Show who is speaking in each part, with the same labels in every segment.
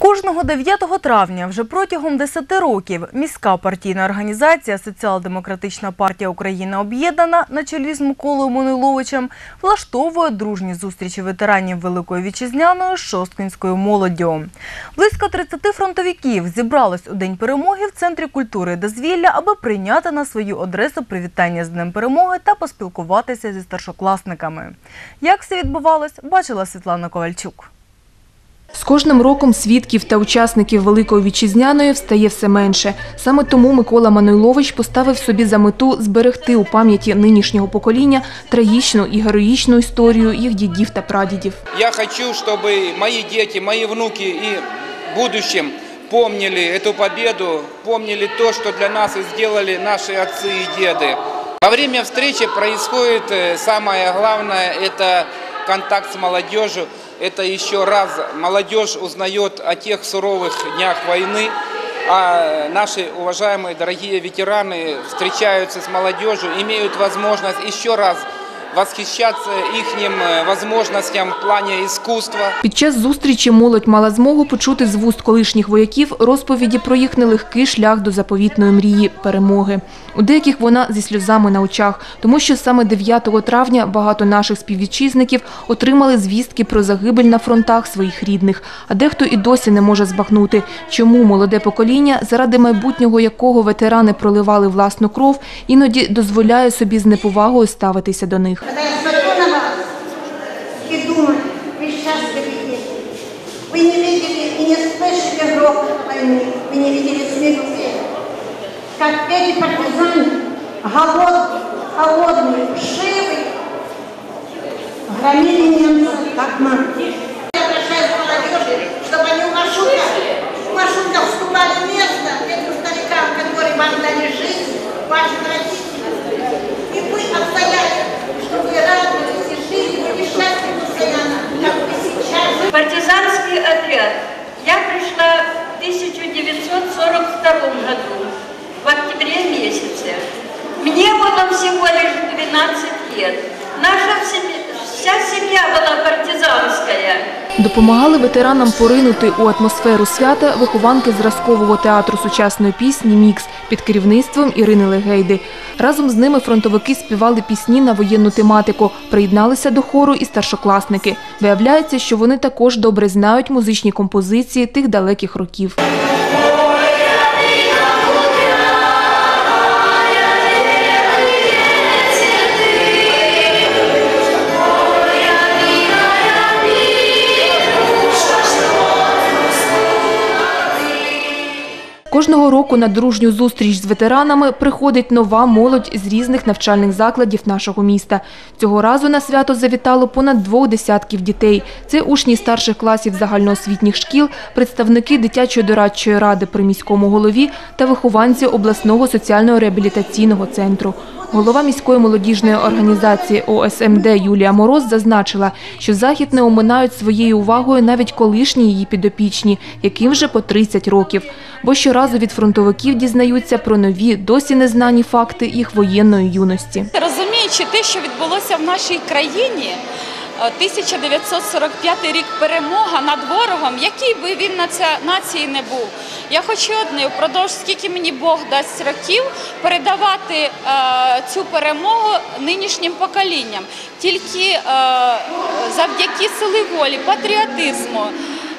Speaker 1: Кожного 9 травня вже протягом 10 років міська партійна організація Соціал-демократична партія України Об'єднана на чолі з Миколою Мониловичем влаштовує дружні зустрічі ветеранів Великої Вітчизняної з шосткинською молоддю. Близько 30 фронтовиків зібралось у День перемоги в Центрі культури дозвілля, аби прийняти на свою адресу привітання з Днем перемоги та поспілкуватися зі старшокласниками. Як все відбувалось, бачила Світлана Ковальчук.
Speaker 2: З кожним роком свідків та учасників Великої Вітчизняної встає все менше. Саме тому Микола Мануйлович поставив собі за мету зберегти у пам'яті нинішнього покоління трагічну і героїчну історію їх дідів та прадідів.
Speaker 3: Я хочу, чтобы мои дети, мои внуки и в будущем помнили эту победу, помнили то, что для нас и сделали наши отцы и деды. Во время встречи происходит э, самое главное, это контакт с молодежью. Это еще раз молодежь узнает о тех суровых днях войны, а наши уважаемые дорогие ветераны встречаются с молодежью, имеют возможность еще раз восхищаться их возможностям в плане искусства.
Speaker 2: Під час зустрічі молодь мала змогу почути з вуст колишніх вояків розповіді про їх нелегкий шлях до заповітної мрії перемоги. У деяких вона зі сльозами на очах, тому що саме 9 травня багато наших співвітчизників отримали звістки про загибель на фронтах своїх рідних. А дехто і досі не може збагнути, чому молоде покоління, заради майбутнього якого ветерани проливали власну кров, іноді дозволяє собі з неповагою ставитися до них.
Speaker 4: Когда я смотрю на вас и думаю, вы счастливы дети. Вы не видели и не слышали грохот войны, вы не видели смерти. Как эти партизаны, голодные, холодные, вшивые, громили немцев, как мы.
Speaker 5: Году, в октябре месяце. Мне было всего лишь 12 лет. Наша семья, вся семья была партизанская.
Speaker 2: Допомагали ветеранам поринути у атмосферу свята вихованки зразкового театру сучасної пісні Мікс під керівництвом Ірини Легейди. Разом з ними фронтовики співали пісні на воєнну тематику, приєдналися до хору і старшокласники. Виявляється, що вони також добре знають музичні композиції тих далеких років. Кожного року на дружню зустріч з ветеранами приходить нова молодь з різних навчальних закладів нашого міста. Цього разу на свято завітало понад двох десятків дітей. Це учні старших класів загальноосвітніх шкіл, представники дитячої дорадчої ради при міському голові та вихованці обласного соціально-реабілітаційного центру. Голова міської молодіжної організації ОСМД Юлія Мороз зазначила, що захід не оминають своєю увагою навіть колишні її підопічні, яким вже по 30 років. Бо щоразу від фронтовиків дізнаються про нові, досі незнані факти їх воєнної юності.
Speaker 6: Розуміючи те, що відбулося в нашій країні, е, 1945 рік перемога над ворогом, який би він наці- нації не був. Я хочу одне впродовж скільки мені Бог дасть років передавати е, цю перемогу нинішнім поколінням. Тільки е, завдяки сили волі, патріотизму.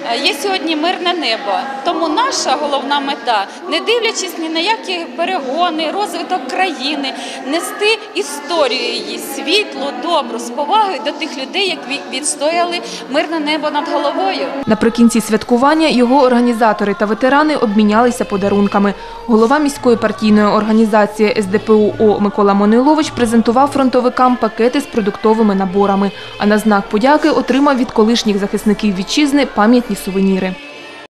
Speaker 6: Е, Є сьогодні мирне небо, тому наша головна мета, не дивлячись ні на які перегони, розвиток країни, нести історію її світлу, добру, з повагою до тих людей, які відстояли мирне небо над головою.
Speaker 2: Наприкінці святкування його організатори та ветерани обмінялися подарунками. Голова міської партійної організації СДПУ О Микола Монилович презентував фронтовикам пакети з продуктовими наборами. А на знак подяки отримав від колишніх захисників вітчизни сувеніри.